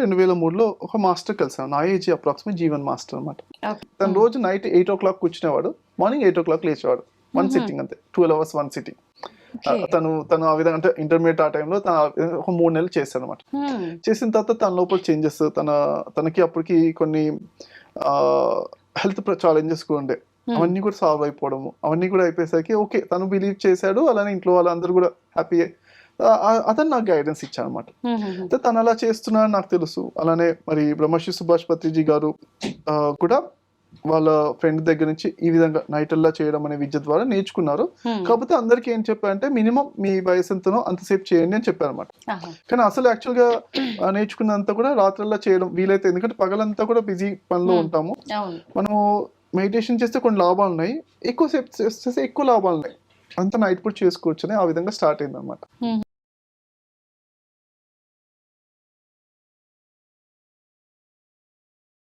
రెండు వేల మూడులో ఒక మాస్టర్ కలిసాను నా ఏజ్ అప్రాక్సిమేట్ జీవన్ మాస్టర్ అనమాట. తను రోజు నైట్ ఎయిట్ ఓ క్లాక్ కూర్చునేవాడు మార్నింగ్ ఎయిట్ ఓ క్లాక్ లేచేవాడు. వన్ సిట్టింగ్ అంతే. Twelve hours one sitting. తను తను ఆ విధంగా అంటే ఇంటర్మీడియట్ ఆ టైంలో తను ఒక మూడు నెలలు చేశాడు అనమాట. చేసిన తర్వాత తన లోపల చేంజెస్ తన తనకి అప్పటికి కొన్ని హెల్త్ ఛాలెంజెస్ కూడా ఉండే. అవన్నీ కూడా సాల్వ్ అయిపోవడము. అవన్నీ కూడా అయిపోయేసరికి ఓకే తను బిలీవ్ చేశాడు. అలానే ఇంట్లో వాళ్ళందరూ కూడా హ్యాపీ అతను నాకు గైడెన్స్ ఇచ్చాడు అనమాట. అయితే తను అలా చేస్తున్నాడని నాకు తెలుసు. అలానే మరి బ్రహ్మశ్రీ సుభాష్ పత్రిజీ గారు కూడా వాళ్ళ ఫ్రెండ్ దగ్గర నుంచి ఈ విధంగా నైట్ అల్లా చేయడం అనే విద్య ద్వారా నేర్చుకున్నారు. కాకపోతే అందరికీ ఏం చెప్పారంటే మినిమం మీ వయసు ఎంతనో అంతసేపు చేయండి అని చెప్పారన్నమాట. ఆహా. కానీ అసలు యాక్చువల్గా ఆ, నేర్చుకున్నంత కూడా రాత్రల్లా చేయడం వీలైతే ఎందుకంటే పగలంతా కూడా బిజీ పనిలో. ఉంటాము. మనము మెడిటేషన్ చేస్తే కొన్ని లాభాలు ఉన్నాయి. ఎక్కువ సేపు చేస్తే ఎక్కువ లాభాలు ఉన్నాయి. అంత నైట్ పూట చేసుకోవచ్చు అని ఆ విధంగా స్టార్ట్ అయింది అనమాట